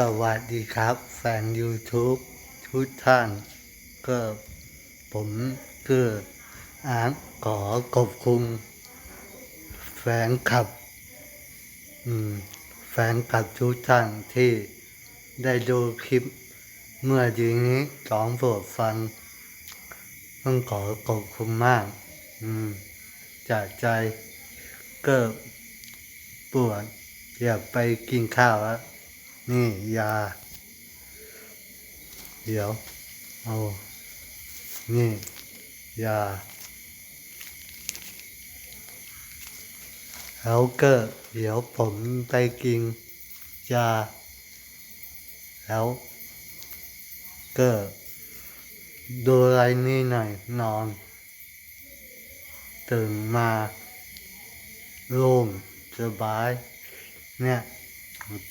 สวัสดีครับ แฟน YouTube ทุกท่าน ก็ผมคืออาร์ขอขอบคุณแฟนคลับแฟนคลับทุกท่านที่ได้ดูคลิป เมื่อดีนี้สองโปรดฟังต้องขอขอบคุณมากมจากใจก็ปวดอยากไปกินข้าวแล้ว นี่ยา เดี๋ยว เอา นี่ยาแล้วก็เดี๋ยวผมไปกินยา แล้วก็ดูอะไรนี่หน่อยนอนตื่นมาโล่งสบาย เนี่ย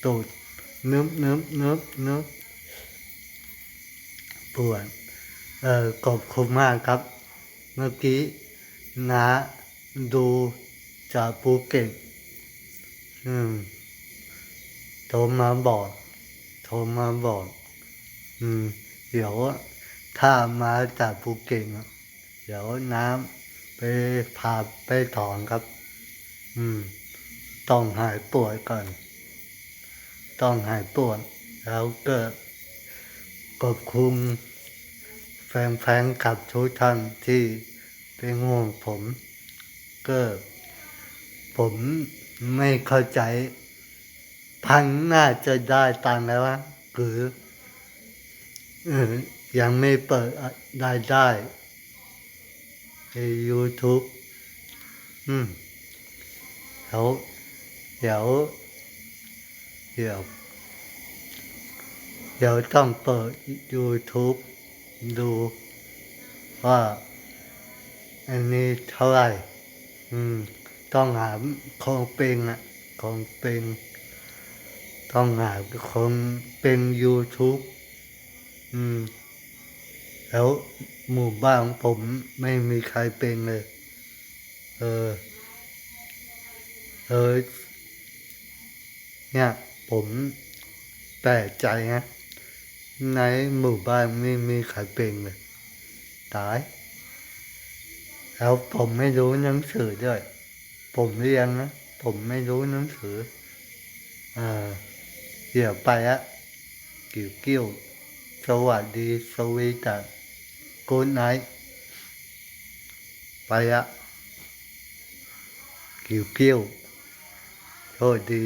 ตูด นึบนึบนึบนึบปวดเอ่อขอบคุณมากครับ เมื่อกี้นาดูจากภูเก็ตอืมโทรมาบอกโทรมาบอก อืม เดี๋ยวถ้ามาจากภูเก็ตเดี๋ยวน้ำไปพาไปถอนครับ อืม ต้องหายปวดก่อน ต้องหายปวด แล้วก็ขอบคุณแฟนๆกับทุกท่านที่เป็นห่วงผม ก็ผมไม่เข้าใจ พันน่าจะได้ตังแล้วะหรือเออยังไม่เปิดได้ได้ใน YouTube อืมแล้วเดี๋ยว เดี๋ยว เดี๋ยวต้องเปิด YouTube ดูว่า อันนี้เท่าไหร่ อืม ต้องหาของเป็นอะของเป็น ต้องหาคนเป็น YouTube อืม แล้วหมู่บ้านของผมไม่มีใครเป็นเลย เออ เออ เนี่ย ผมแปลกใจนะในหมู่บ้านไม่มีใครเป็นเลย ตาย แล้วผมไม่รู้หนังสือด้วย ผมเรียนนะ ผมไม่รู้หนังสือเออเดี๋ยวไปอะกิ้วกิ้วสวัสดีสวีดัสกูไนไปอะกิ้วกิ้วโชคดี